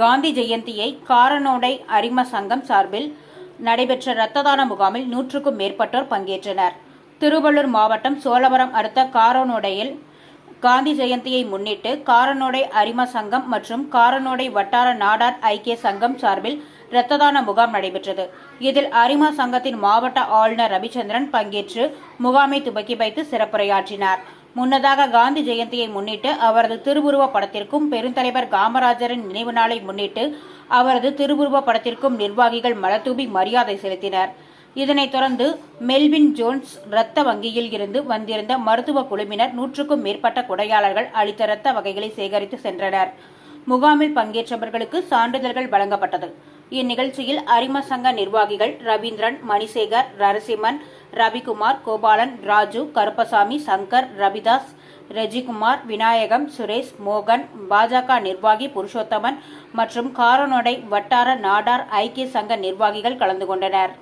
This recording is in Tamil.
காந்தி ஜெயந்தியை காரனோடை அரிம சங்கம் சார்பில் நடைபெற்ற இரத்த தான முகாமில் நூற்றுக்கும் மேற்பட்டோர் பங்கேற்றனர். திருவள்ளூர் மாவட்டம் சோழவரம் அடுத்த காரனோடையில் காந்தி ஜெயந்தியை முன்னிட்டு காரனோடை அரிம சங்கம் மற்றும் காரனோடை வட்டார நாடார் ஐக்கிய சங்கம் சார்பில் இரத்த தான முகாம் நடைபெற்றது. இதில் அரிமா சங்கத்தின் மாவட்ட ஆளுநர் ரவிச்சந்திரன் பங்கேற்று முகாமை துவக்கி வைத்து சிறப்புரையாற்றினார். முன்னதாக காந்தி ஜெயந்தியை முன்னிட்டு அவரது திருவுருவ படத்திற்கும் பெருந்தலைவர் காமராஜரின் நினைவு நாளை முன்னிட்டு அவரது திருவுருவ படத்திற்கும் நிர்வாகிகள் மலத்தூபி மரியாதை செலுத்தினர். இதனைத் தொடர்ந்து மெல்வின் ஜோன்ஸ் இரத்த வங்கியில் இருந்து வந்திருந்த மருத்துவ குழுவினர் நூற்றுக்கும் மேற்பட்ட கொடையாளர்கள் அளித்த இரத்த வகைகளை சேகரித்து சென்றனர். முகாமில் பங்கேற்றவர்களுக்கு சான்றிதழ்கள் வழங்கப்பட்டது. இந்நிகழ்ச்சியில் அரிம சங்க நிர்வாகிகள் ரவீந்திரன் மணிசேகர் நரசிம்மன் ரவிக்குமார் கோபாலன் ராஜு கருப்பசாமி சங்கர் ரவிதாஸ் ரெஜிகுமார் விநாயகம் சுரேஷ் மோகன் பாஜக நிர்வாகி புருஷோத்தமன் மற்றும் காரநொடை வட்டார நாடார் ஐக்கிய சங்க நிர்வாகிகள் கலந்து கொண்டனர்.